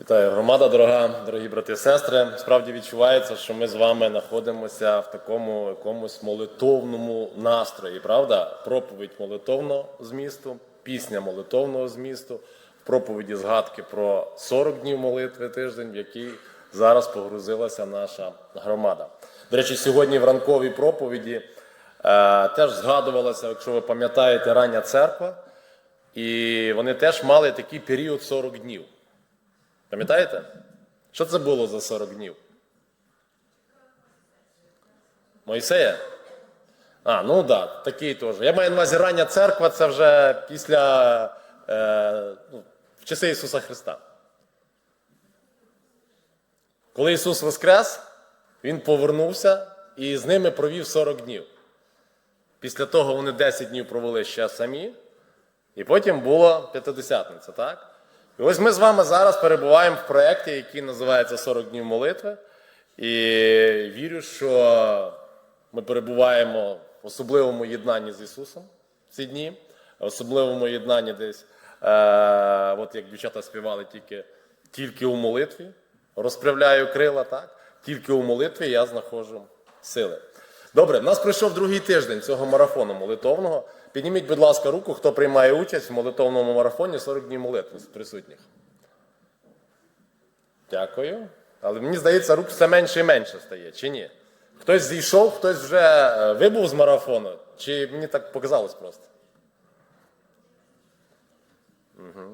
Вітаю, громада дорога, дорогі брати і сестри. Справді відчувається, що ми з вами знаходимося в такому якомусь молитовному настрої, правда? Проповідь молитовного змісту, пісня молитовного змісту, в проповіді згадки про 40 днів молитви тиждень, в який зараз погрузилася наша громада. До речі, сьогодні в ранковій проповіді е, теж згадувалася, якщо ви пам'ятаєте, рання церква, і вони теж мали такий період 40 днів. Пам'ятаєте? Що це було за 40 днів? Мойсея? А, ну так, да, такий теж. Я маю на увазі рання церква, це вже після е, ну, в часи Ісуса Христа. Коли Ісус Воскрес, Він повернувся і з ними провів 40 днів. Після того вони 10 днів провели ще самі, і потім було п'ятидесятниця, так? І ось ми з вами зараз перебуваємо в проєкті, який називається 40 днів молитви. І вірю, що ми перебуваємо в особливому єднанні з Ісусом ці дні, в особливому єднанні десь, е, от як дівчата співали, тільки, тільки у молитві. Розправляю крила, так? Тільки у молитві я знаходжу сили. Добре, в нас пройшов другий тиждень цього марафону молитовного. Підніміть, будь ласка, руку, хто приймає участь в молитовному марафоні 40 днів молитви з присутніх. Дякую. Але мені здається, рук все менше і менше стає, чи ні? Хтось зійшов, хтось вже е, вибув з марафону, чи мені так показалось просто? Угу.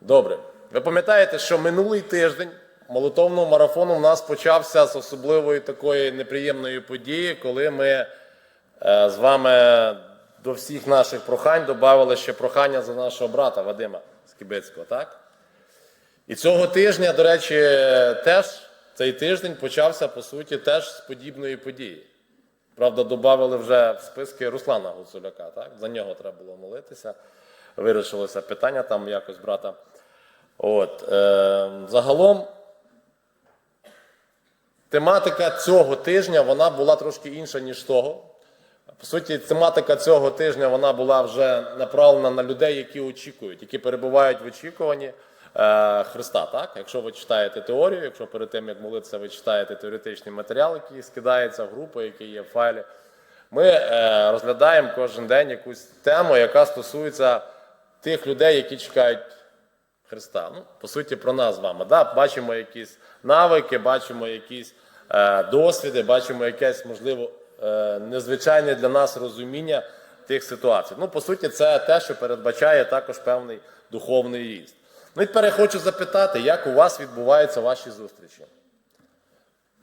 Добре. Ви пам'ятаєте, що минулий тиждень молитовного марафону в нас почався з особливої такої неприємної події, коли ми е, з вами до всіх наших прохань додали ще прохання за нашого брата Вадима Скібицького, так? І цього тижня, до речі, теж цей тиждень почався, по суті, теж з подібної події. Правда, додали вже в списки Руслана Гуцуляка, так? За нього треба було молитися. Вирішилося питання там якось брата. От, е, загалом, тематика цього тижня вона була трошки інша, ніж того. По суті, тематика цього тижня вона була вже направлена на людей, які очікують, які перебувають в очікуванні е, Христа. Так? Якщо ви читаєте теорію, якщо перед тим як молитися, ви читаєте теоретичний матеріал, який скидається в групи, який є в файлі, ми е, розглядаємо кожен день якусь тему, яка стосується тих людей, які чекають Христа. Ну, по суті, про нас з вами. Да? Бачимо якісь навики, бачимо якісь е, досвіди, бачимо якесь, можливо, незвичайне для нас розуміння тих ситуацій. Ну, по суті, це те, що передбачає також певний духовний ріст. Ну і тепер я хочу запитати, як у вас відбуваються ваші зустрічі?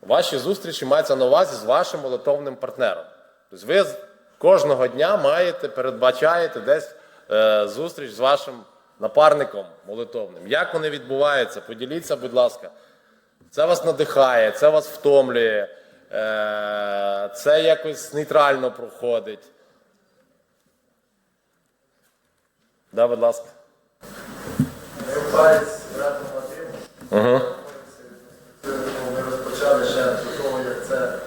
Ваші зустрічі маються на увазі з вашим молитовним партнером. Тобто ви кожного дня маєте, передбачаєте десь е, зустріч з вашим напарником молитовним. Як вони відбуваються? Поділіться, будь ласка. Це вас надихає, це вас втомлює, е, це якось нейтрально проходить. Да, будь ласка. Угу. Ми розпочали ще до того, як це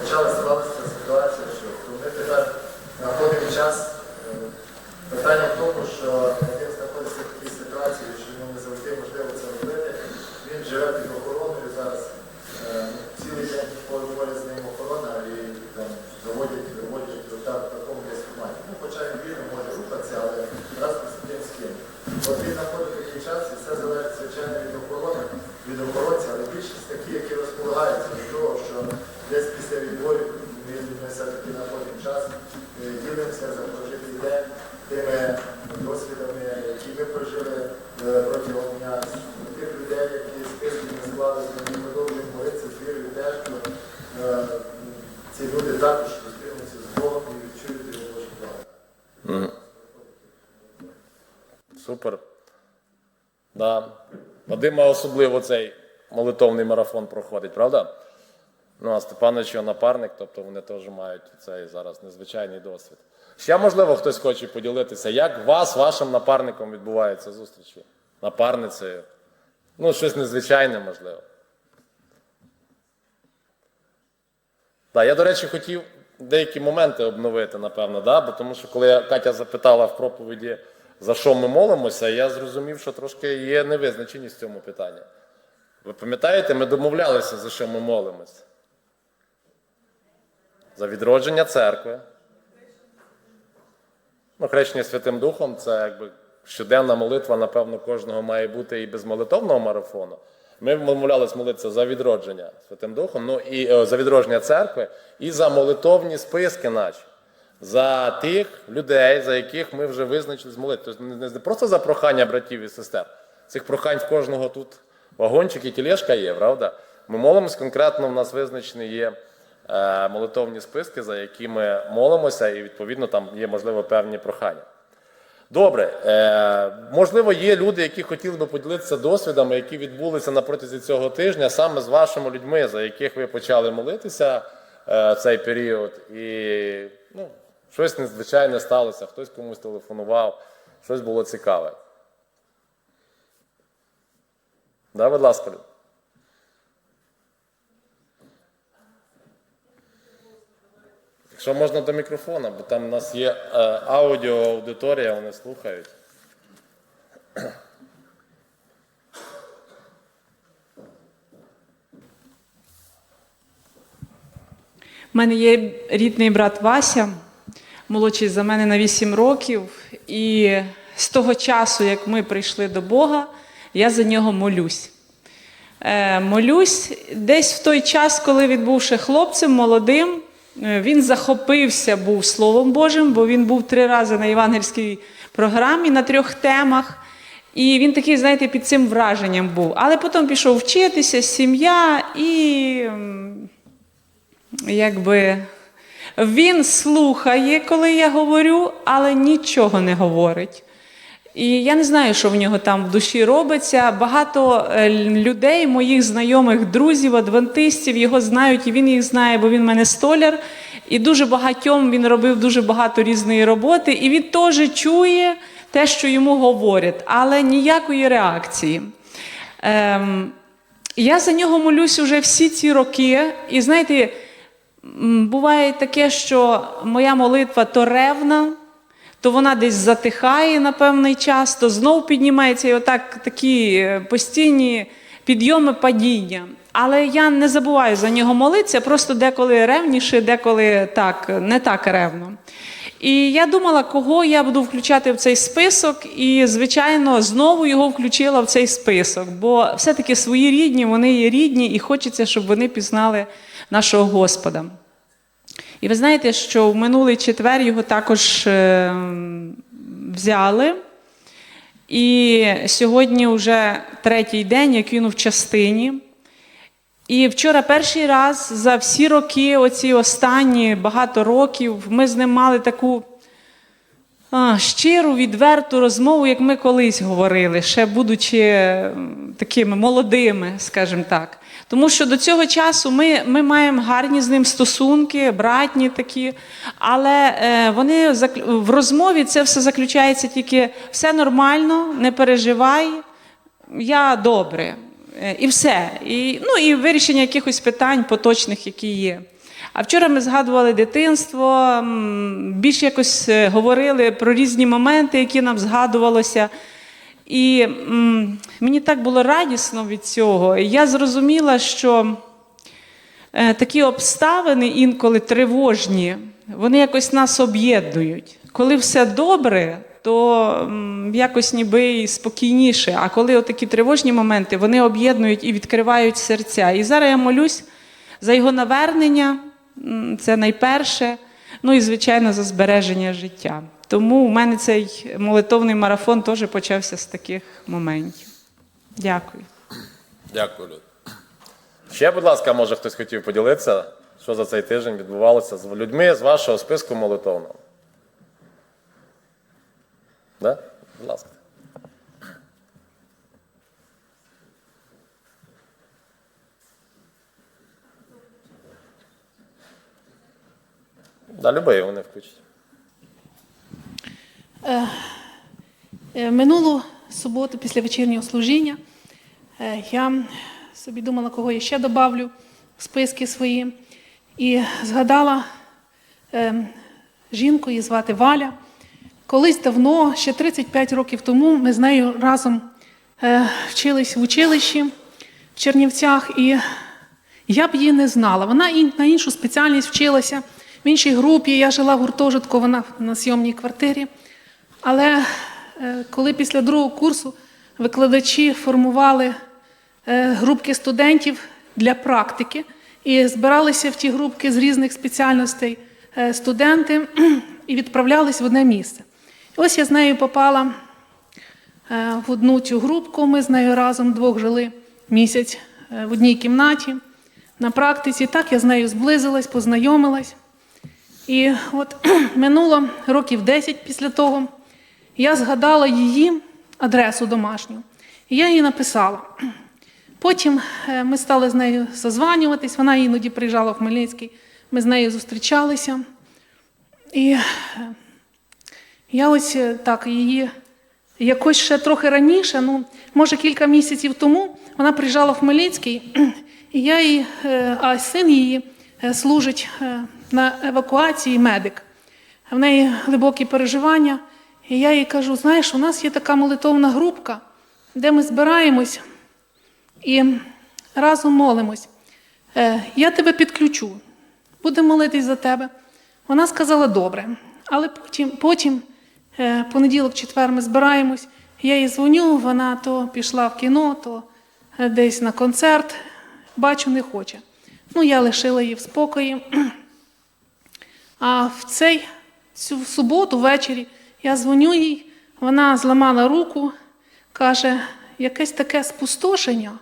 почала склалася ця ситуація, що ми тепер знаходимо час. Е, Питання в тому, що Вадим знаходиться в такій ситуації, що йому не завжди можливо це робити. Він живе під охороною зараз. Е, Цілий день поряд з ним охорона і там заводять, виводять отак в такому десь форматі. Ну, хоча він вільно може рухатися, але раз з тим з ким. От він знаходить такий час, і все залежить, звичайно, від охорони, від охоронця, але більшість такі, які розполагаються до того, що десь після відборів ми, ми все-таки знаходимо час, е, ділимося за прожитий день тими досвідами, які ми прожили е, протягом дня. Тих людей, які списки ми склали, ми продовжуємо молитися з вірою теж, що е, ці люди також зустрінуться з Богом і відчують його Божу. Супер. Да. Вадима особливо цей молитовний марафон проходить, правда? Ну, а Степанович його напарник, тобто вони теж мають цей зараз незвичайний досвід. Ще, можливо, хтось хоче поділитися, як вас, вашим напарником відбуваються зустрічі? Напарницею? Ну, щось незвичайне, можливо. Да, я, до речі, хотів деякі моменти обновити, напевно, да? бо тому що коли Катя запитала в проповіді за що ми молимося, я зрозумів, що трошки є невизначеність в цьому питанні. Ви пам'ятаєте, ми домовлялися, за що ми молимося? За відродження церкви. Ну, хрещення Святим Духом це якби щоденна молитва, напевно, кожного має бути і без молитовного марафону. Ми домовлялись молитися за відродження Святим Духом, ну і е, за відродження церкви, і за молитовні списки наші. За тих людей, за яких ми вже визначили з молитви. Тобто не не просто за прохання братів і сестер. Цих прохань в кожного тут вагончик і тілешка є, правда? Ми молимось конкретно, в нас визначені є е, молитовні списки, за які ми молимося, і відповідно там є, можливо, певні прохання. Добре, е, можливо, є люди, які хотіли би поділитися досвідами, які відбулися на протязі цього тижня, саме з вашими людьми, за яких ви почали молитися е, цей період, і ну, щось незвичайне сталося, хтось комусь телефонував, щось було цікаве. Да, будь ласка. Якщо можна до мікрофона, бо там у нас є е, аудіоаудиторія, вони слухають. У мене є рідний брат Вася, молодший за мене на 8 років. І з того часу, як ми прийшли до Бога, я за нього молюсь. Е, молюсь десь в той час, коли він був ще хлопцем молодим, він захопився був Словом Божим, бо він був три рази на євангельській програмі на трьох темах. І він такий, знаєте, під цим враженням був. Але потім пішов вчитися, сім'я, і якби він слухає, коли я говорю, але нічого не говорить. І я не знаю, що в нього там в душі робиться. Багато е, людей, моїх знайомих, друзів, адвентистів, його знають, і він їх знає, бо він в мене столяр. І дуже багатьом він робив дуже багато різної роботи, і він теж чує те, що йому говорять, але ніякої реакції. Ем, я за нього молюсь уже всі ці роки, і знаєте, буває таке, що моя молитва то ревна, то вона десь затихає на певний час, то знов піднімається і отак такі е, постійні підйоми падіння. Але я не забуваю за нього молитися, просто деколи ревніше, деколи так, не так ревно. І я думала, кого я буду включати в цей список, і, звичайно, знову його включила в цей список, бо все-таки свої рідні, вони є рідні, і хочеться, щоб вони пізнали нашого Господа. І ви знаєте, що в минулий четвер його також е, взяли. І сьогодні вже третій день, як він в частині. І вчора перший раз за всі роки, оці останні багато років, ми з ним мали таку а, щиру, відверту розмову, як ми колись говорили, ще будучи такими молодими, скажімо так. Тому що до цього часу ми, ми маємо гарні з ним стосунки, братні такі, але е, вони в розмові це все заключається тільки все нормально, не переживай, я добре. Е, І все. І, ну, і вирішення якихось питань поточних, які є. А вчора ми згадували дитинство, більш якось е, говорили про різні моменти, які нам згадувалося. І м, мені так було радісно від цього. І я зрозуміла, що е, такі обставини інколи тривожні, вони якось нас об'єднують. Коли все добре, то м, якось ніби і спокійніше. А коли отакі тривожні моменти, вони об'єднують і відкривають серця. І зараз я молюсь за його навернення, це найперше. Ну і, звичайно, за збереження життя. Тому у мене цей молитовний марафон теж почався з таких моментів. Дякую. Дякую, Люд. Ще, будь ласка, може хтось хотів поділитися, що за цей тиждень відбувалося з людьми з вашого списку молитовного. Да? Будь ласка. Да, любий вони включать. Е, Минулу суботу після вечірнього служіння е, я собі думала, кого я ще добавлю в списки свої. І згадала е, жінку, її звати Валя. колись давно, ще 35 років тому, ми з нею разом е, вчились в училищі в Чернівцях, і я б її не знала. Вона на іншу спеціальність вчилася в іншій групі. Я жила в гуртожитку, вона на зйомній квартирі. Але е, коли після другого курсу викладачі формували е, групки студентів для практики і збиралися в ті групки з різних спеціальностей е, студенти і відправлялись в одне місце. Ось я з нею попала в одну цю групку. Ми з нею разом двох жили місяць в одній кімнаті на практиці. Так я з нею зблизилась, познайомилась. І от минуло років 10 після того, я згадала її адресу домашню. І я їй написала. Потім е, ми стали з нею созванюватись, вона іноді приїжджала в Хмельницький, ми з нею зустрічалися. І е, я ось е, так її якось ще трохи раніше, ну, може кілька місяців тому, вона приїжджала в Хмельницький, і я її, а син її служить на евакуації медик. В неї глибокі переживання. І я їй кажу: знаєш, у нас є така молитовна групка, де ми збираємось і разом молимось. Е, Я тебе підключу, будемо молитись за тебе. Вона сказала добре. Але потім, потім е, понеділок, четвер, ми збираємось. Я їй дзвоню, вона то пішла в кіно, то е, десь на концерт. Бачу, не хоче. Ну, я лишила її в спокої. А в цей, цю суботу ввечері я дзвоню їй, вона зламала руку, каже, якесь таке спустошення.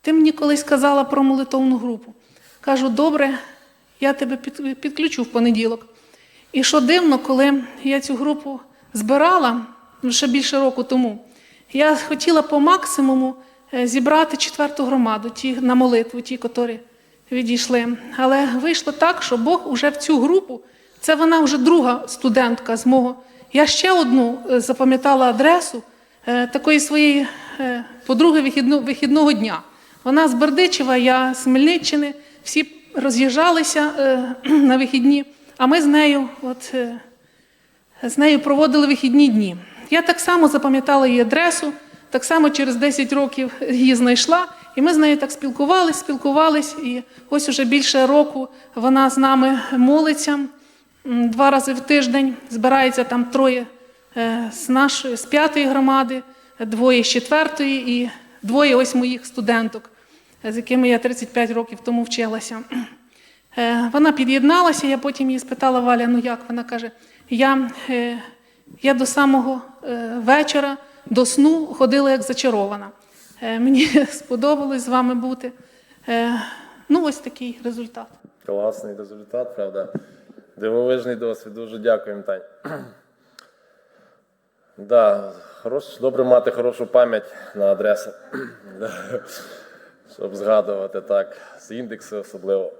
Ти мені колись казала про молитовну групу. Кажу, добре, я тебе підключу в понеділок. І що дивно, коли я цю групу збирала ще більше року тому, я хотіла по максимуму е, зібрати четверту громаду, ті на молитву, ті, котрі відійшли. Але вийшло так, що Бог уже в цю групу, це вона вже друга студентка з мого. Я ще одну е, запам'ятала адресу е, такої своєї е, подруги вихідного дня. Вона з Бердичева, я з Хмельниччини, всі роз'їжджалися на вихідні, а ми з нею, от, з нею проводили вихідні дні. Я так само запам'ятала її адресу, так само через 10 років її знайшла, і ми з нею так спілкувались, спілкувались, і ось уже більше року вона з нами молиться два рази в тиждень. Збирається там троє е, з нашої з п'ятої громади, двоє з четвертої і двоє ось моїх студенток, з якими я 35 років тому вчилася. Е, Вона під'єдналася, я потім її спитала Валя, ну як? Вона каже: я, е, я до самого вечора, до сну ходила як зачарована. Мені сподобалось з вами бути. Ну, ось такий результат. Класний результат, правда. Дивовижний досвід. Дуже дякуємо, Тань. Да, хорош, добре мати хорошу пам'ять на адреси. Щоб згадувати так, з індексу особливо.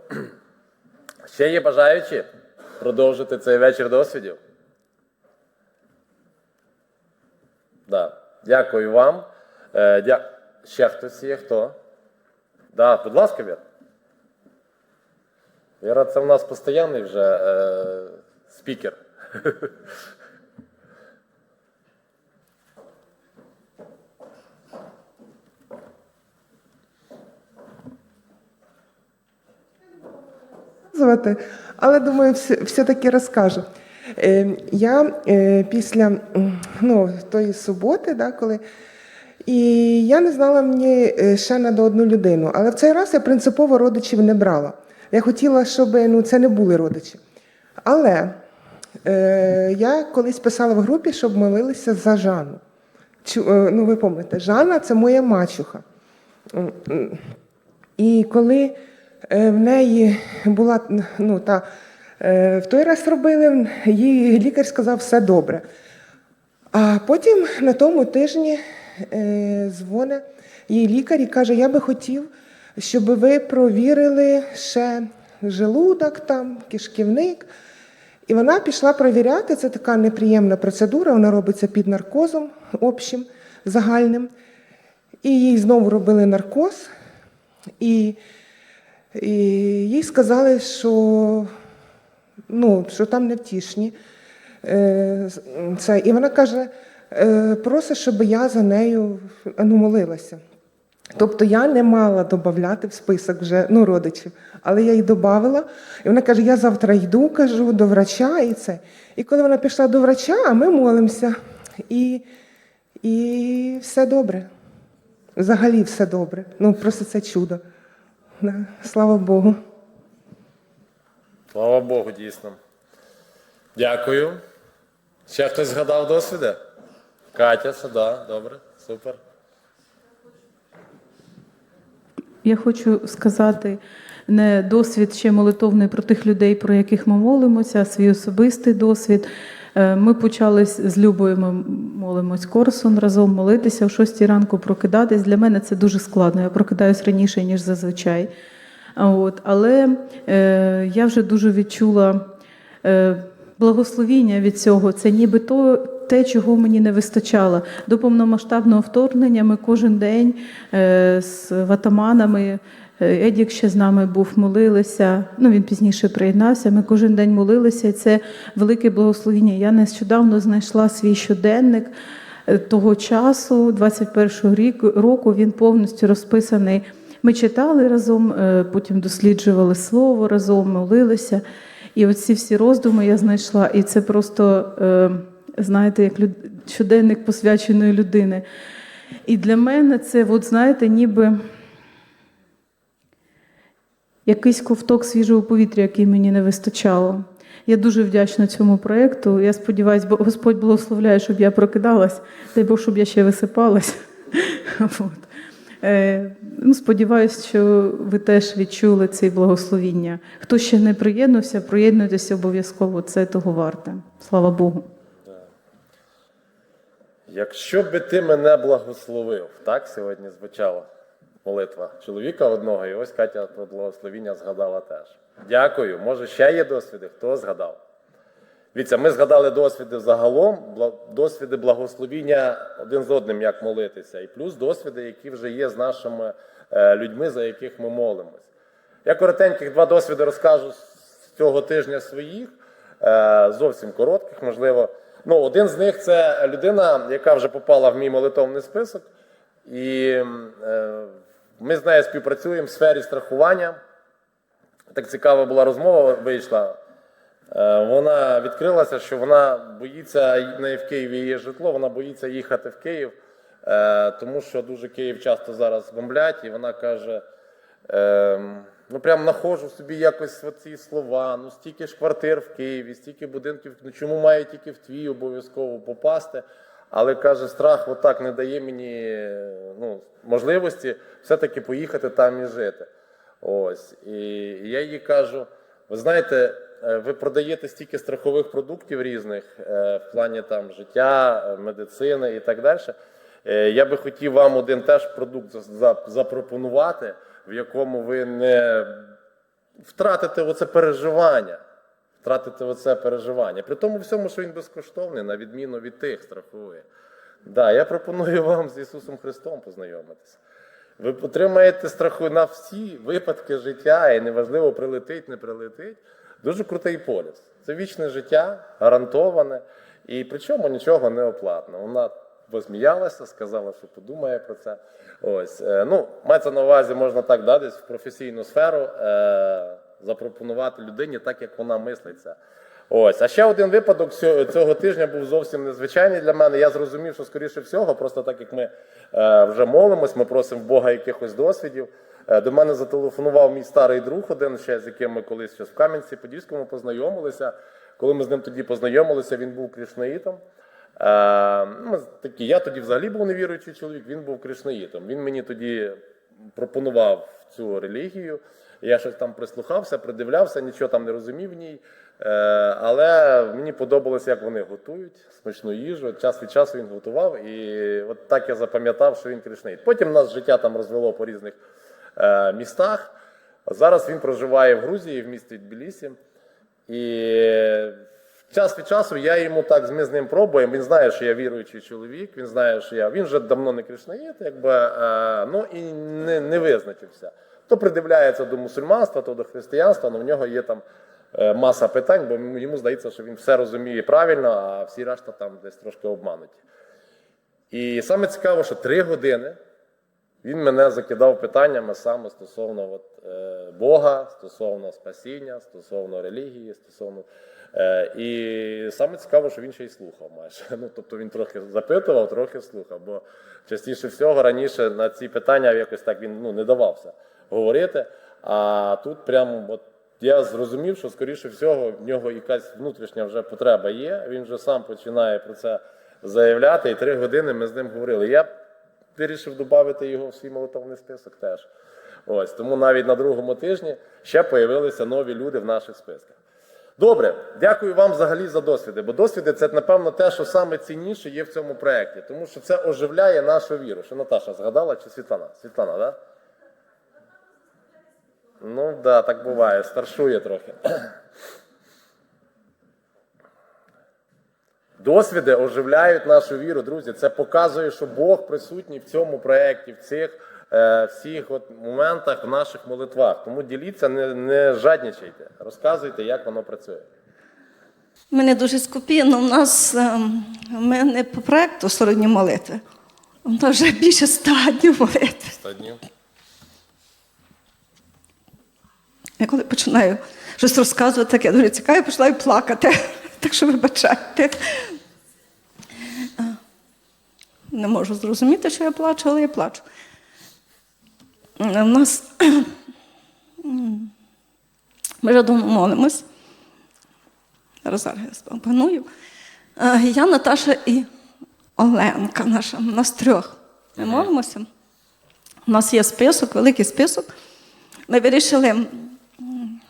Ще є бажаючі продовжити цей вечір досвідів? Да. Дякую вам. Е, дя... Ще хтось є? Хто? Да, будь ласка, Вір. Віра, це в нас постійний вже е, спікер. розказувати, але думаю, все- все-таки розкажу. Е, Я е, після ну, тої суботи, да, коли. І я не знала мені е, ще надо одну людину. Але в цей раз я принципово родичів не брала. Я хотіла, щоб ну, це не були родичі. Але е, я колись писала в групі, щоб молилися за Жанну. Чу- е, ну, ви пам'ятаєте, Жанна це моя мачуха. І коли е, в неї була ну, та, е, в той раз робили, їй лікар сказав, все добре. А потім на тому тижні е, дзвонить їй лікар і каже: Я би хотів, щоб ви провірили ще желудок, там, кишківник. І вона пішла провіряти. Це така неприємна процедура, вона робиться під наркозом общим, загальним. І їй знову робили наркоз. І, і їй сказали, що, ну, що там невтішні Е, з- м, це, і вона каже, е, просить, щоб я за нею ну, молилася. Тобто я не мала додати в список вже ну, родичів, але я її додавала. І вона каже: я завтра йду, кажу, до врача і це. І коли вона пішла до врача, а ми молимося. І, і все добре. Взагалі все добре. Ну, просто це чудо. Да. Слава Богу. Слава Богу, дійсно. Дякую. Ще хтось згадав досвіди? Катя, да, добре, супер. Я хочу сказати не досвід ще молитовний про тих людей, про яких ми молимося, а свій особистий досвід. Е, Ми почали з Любою, ми молимось Корсун разом молитися о 6 ранку, прокидатись. Для мене це дуже складно. Я прокидаюсь раніше, ніж зазвичай. От, але е, я вже дуже відчула е, благословіння від цього. Це ніби то, те, чого мені не вистачало. До повномасштабного вторгнення ми кожен день е, з ватаманами. е, Едік ще з нами був, молилися. Ну він пізніше приєднався. Ми кожен день молилися, і це велике благословіння. Я нещодавно знайшла свій щоденник е, того часу, 21-го рік, року. Він повністю розписаний. Ми читали разом, потім досліджували слово разом, молилися. І оці всі роздуми я знайшла. І це просто, е, знаєте, як люд... щоденник посвяченої людини. І для мене це, от, знаєте, ніби якийсь ковток свіжого повітря, який мені не вистачало. Я дуже вдячна цьому проєкту. Я сподіваюся, бо Господь благословляє, щоб я прокидалась, дай Бог, щоб я ще висипалась. Е, ну, сподіваюсь, що ви теж відчули це благословіння. Хто ще не приєднався, приєднуйтеся обов'язково. Це того варте. Слава Богу. Якщо би ти мене благословив, так сьогодні звучала молитва чоловіка одного, і ось Катя про благословіння згадала теж. Дякую. Може, ще є досвіди? Хто згадав? Дивіться, ми згадали досвіди загалом, досвіди благословіння один з одним, як молитися, і плюс досвіди, які вже є з нашими е, людьми, за яких ми молимось. Я коротеньких два досвіди розкажу з цього тижня своїх, е, зовсім коротких, можливо. Ну, один з них це людина, яка вже попала в мій молитовний список, і е, ми з нею співпрацюємо в сфері страхування. Так цікава була розмова вийшла. Е, Вона відкрилася, що вона боїться в в Києві є житло, вона боїться їхати в Київ, е, тому що дуже Київ часто зараз бомблять, і вона каже: ем, ну прям находжу собі якось ці слова, ну стільки ж квартир в Києві, стільки будинків, ну чому маю тільки в твій обов'язково попасти? Але каже, страх отак не дає мені ну, можливості все-таки поїхати там і жити. Ось. І я їй кажу: ви знаєте, е, ви продаєте стільки страхових продуктів різних е, в плані там життя, медицини і так далі. Е, Я би хотів вам один теж продукт за- за- запропонувати, в якому ви не втратите оце переживання. Втратите оце переживання. При тому всьому, що він безкоштовний, на відміну від тих страхує. Да, я пропоную вам з Ісусом Христом познайомитися. Ви отримаєте страху на всі випадки життя, і неважливо, прилетить, не прилетить. Дуже крутий поліс. Це вічне життя, гарантоване, і причому нічого не оплатно. Вона посміялася, сказала, що подумає про це. Ось, е, ну, мається на увазі, можна так да, десь в професійну сферу е, запропонувати людині так, як вона мислиться. Ось, а ще один випадок цього, тижня був зовсім незвичайний для мене. Я зрозумів, що скоріше всього, просто так як ми е, вже молимось, ми просимо в Бога якихось досвідів. Е, до мене зателефонував мій старий друг, один ще з яким ми колись щось в Кам'янці-Подільському познайомилися. Коли ми з ним тоді познайомилися, він був кришнаїтом. Е, ми такі, я тоді взагалі був невіруючий чоловік, він був кришнаїтом. Він мені тоді пропонував цю релігію. Я щось там прислухався, придивлявся, нічого там не розумів в ній. Е, але мені подобалося, як вони готують смачну їжу. Час від часу він готував, і от так я запам'ятав, що він кришнаїт. Потім нас життя там розвело по різних е, містах. Зараз він проживає в Грузії, в місті Тбілісі. І час від часу я йому так ми з ним пробуємо. Він знає, що я віруючий чоловік, він знає, що я. Він вже давно не кришнаїт, якби, е, ну і не, не визначився. То придивляється до мусульманства, то до християнства, але в нього є там е, маса питань, бо йому здається, що він все розуміє правильно, а всі решта там десь трошки обмануті. І саме цікаво, що три години він мене закидав питаннями саме стосовно от, е, Бога, стосовно спасіння, стосовно релігії, стосовно. Е, і саме цікаво, що він ще й слухав майже. Ну, тобто він трохи запитував, трохи слухав. Бо частіше всього раніше на ці питання якось так він ну, не давався говорити. А тут прямо от я зрозумів, що скоріше всього в нього якась внутрішня вже потреба є. Він вже сам починає про це заявляти. І три години ми з ним говорили. Я вирішив додати його в свій молитовний список теж. Ось тому навіть на другому тижні ще появилися нові люди в наших списках. Добре, дякую вам взагалі за досвіди, бо досвіди це, напевно, те, що саме цінніше є в цьому проєкті, тому що це оживляє нашу віру. Що Наташа згадала чи Світлана? Світлана? Да? Ну да, так буває, старшує трохи. Досвіди оживляють нашу віру, друзі. Це показує, що Бог присутній в цьому проєкті, в цих всіх от моментах в наших молитвах. Тому діліться, не, не жадничайте, розказуйте, як воно працює. Ми не дуже скупі, але в нас ем, ми не по проекту 40 днів молитви. У нас вже більше 100 днів молитви. 100 днів. Я коли починаю щось розказувати, таке дуже цікаве, я починаю плакати. Так що вибачайте. А, Не можу зрозуміти, що я плачу, але я плачу. У нас ми вже давно молимось. Зараз я спомпоную. Я, Наташа і Оленка наша, у нас трьох. Ми молимося. У нас є список, великий список. Ми вирішили, м,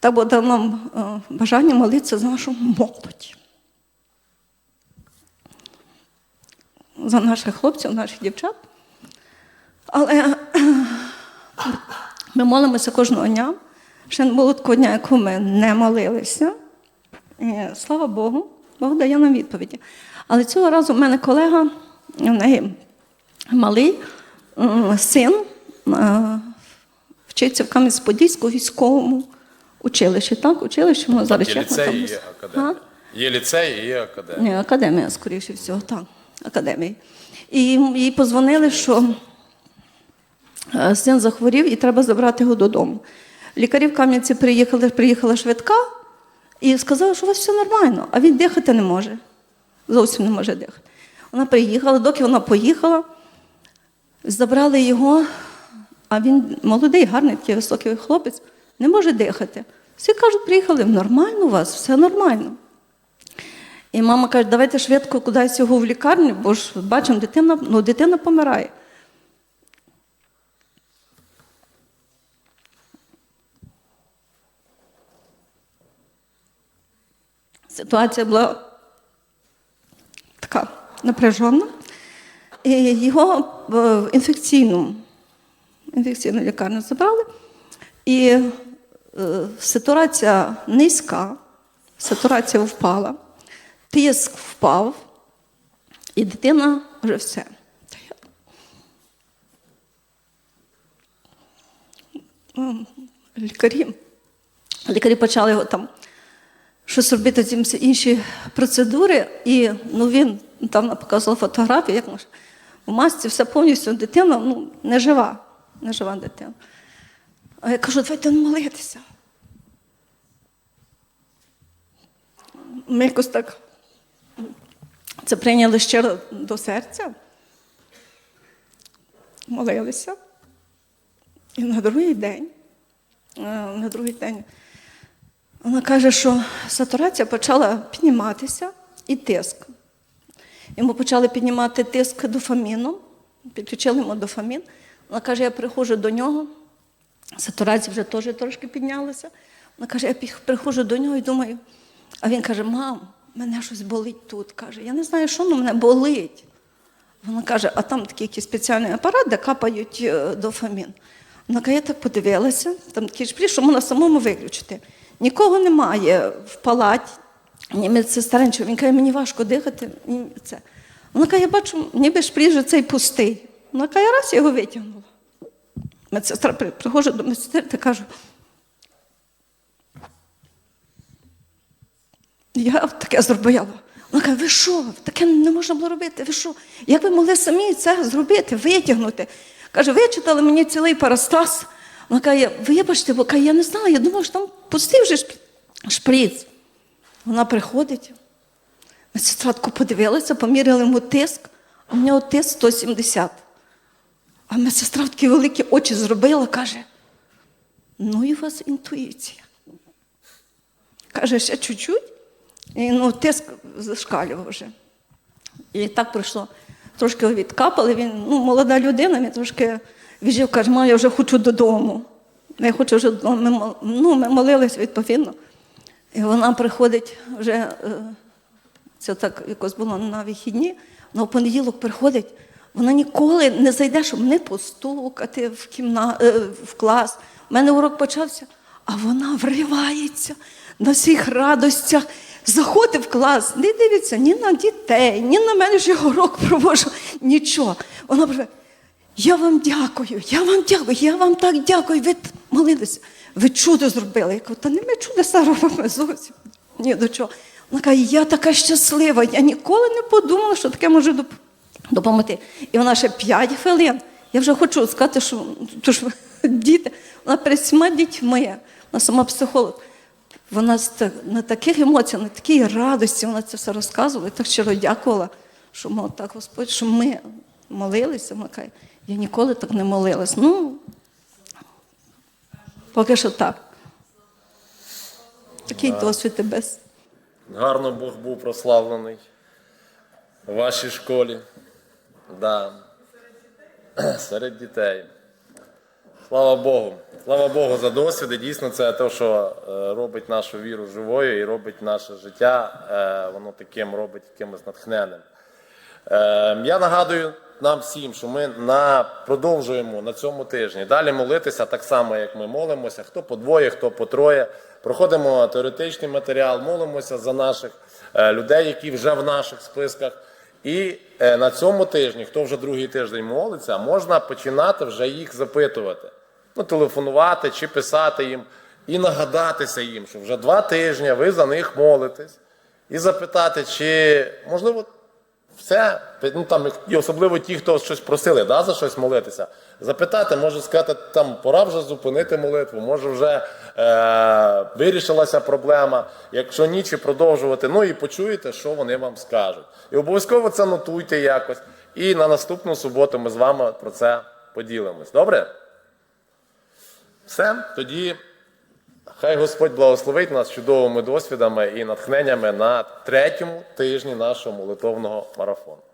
так буде нам е, бажання молитися за нашу молодь. За наших хлопців, наших дівчат. Але ми молимося кожного дня. Ще не було такого дня, яку ми не молилися. І, слава Богу, Бог дає нам відповіді. Але цього разу в мене колега, в неї малий син, вчиться в Кам'янець-Подільську військовому училищі. Так, училище, воно зараз Є ліцей є академія. Є ліцей і є академія. Ні, академія, скоріше всього, так, академія. І їй позвонили, що син захворів і треба забрати його додому. Лікарі в Кам'янці приїхали, приїхала швидка і сказали, що у вас все нормально, а він дихати не може. Зовсім не може дихати. Вона приїхала, доки вона поїхала, забрали його, а він молодий, гарний, такий високий хлопець, не може дихати. Всі кажуть, приїхали, нормально у вас, все нормально. І мама каже, давайте швидко кудись його в лікарню, бо ж бачимо, дитина, ну, дитина помирає. Ситуація була така напряжена. І його в інфекційну, інфекційну лікарню забрали. І е, сатурація низька, сатурація впала, тиск впав, і дитина вже все. Лікарі, лікарі почали його там щось робити ці інші процедури, і ну, він там показував фотографії, як в масці все повністю дитина ну, не жива, не жива дитина. А я кажу, давайте молитися. Ми якось так це прийняли щиро до серця, молилися. І на другий день, е, на другий день вона каже, що сатурація почала підніматися і тиск. Йому почали піднімати тиск дофаміном, підключили йому дофамін. Вона каже, я приходжу до нього, сатурація вже теж трошки піднялася. Вона каже, я приходжу до нього і думаю, а він каже, мам, мене щось болить тут. Каже, я не знаю, що але мене болить. Вона каже, а там такий якийсь спеціальний апарат, де капають е, дофамін. Вона каже, я так подивилася, там такий шпрі, що можна самому виключити. Нікого немає в палаті, нічого. Він каже, мені важко дихати. це. Вона каже, я бачу, ніби шпрі вже цей пустий. Вона каже, я раз його витягнула. Медсестра при- приходжу до медсестри та кажу, Я таке зробила. Вона каже, ви що? Таке не можна було робити. Ви що? Як ви могли самі це зробити, витягнути? Каже, вичитали мені цілий парастас. Вона каже, вибачте, бо каже, я не знала, я думала, що там пустив вже шприц. Вона приходить, медсестра тако подивилася, поміряли йому тиск, а в нього тиск 170. А медсестра такі великі очі зробила, каже, ну і у вас інтуїція. Каже, ще чуть-чуть, і ну, тиск зашкалював вже. І так пройшло. Трошки відкапали, він, ну, молода людина, він трошки віджив, каже, ма, я вже хочу додому. Я хочу вже додому. Ми, ну, ми молилися відповідно. І вона приходить вже, е, це так якось було на вихідні, вона в понеділок приходить, вона ніколи не зайде, щоб не постукати в, кімна, е, в клас. У мене урок почався, а вона вривається на всіх радостях, заходить в клас, не дивиться ні на дітей, ні на мене, що я урок проводжу, нічого. Вона приве, я вам дякую, я вам дякую, я вам так дякую. Ви молилися, ви чудо зробили. Я кажу, та не ми чудеса робимо зовсім. Ні до чого. Вона каже, я така щаслива, я ніколи не подумала, що таке може допомогти. І вона ще 5 хвилин. Я вже хочу сказати, що то ж діти, вона перед всіма дітьми, вона сама психолог. Вона на таких емоціях, на такій радості, вона це все розказувала, і так щиро дякувала, що мов так Господь, що ми молилися. Вона каже, я ніколи так не молилась. Ну, поки що так. Такий досвід і без. Гарно Бог був прославлений у вашій школі. Да. Серед дітей. Слава Богу. Слава Богу за досвід. І дійсно це те, що е, робить нашу віру живою і робить наше життя, е, воно таким робить якимось натхненним. Е, Я нагадую нам всім, що ми на, продовжуємо на цьому тижні далі молитися так само, як ми молимося, хто по двоє, хто по троє. Проходимо теоретичний матеріал, молимося за наших е, людей, які вже в наших списках. І е, на цьому тижні, хто вже другий тиждень молиться, можна починати вже їх запитувати. Ну, телефонувати чи писати їм і нагадатися їм, що вже два тижні ви за них молитесь, і запитати, чи можливо все, ну там і особливо ті, хто щось просили, да, за щось молитися. Запитати, може сказати, там пора вже зупинити молитву, може вже е, вирішилася проблема. Якщо ні, чи продовжувати. Ну і почуєте, що вони вам скажуть. І обов'язково це нотуйте якось. І на наступну суботу ми з вами про це поділимось. Добре? Все, тоді хай Господь благословить нас чудовими досвідами і натхненнями на третьому тижні нашого молитовного марафону.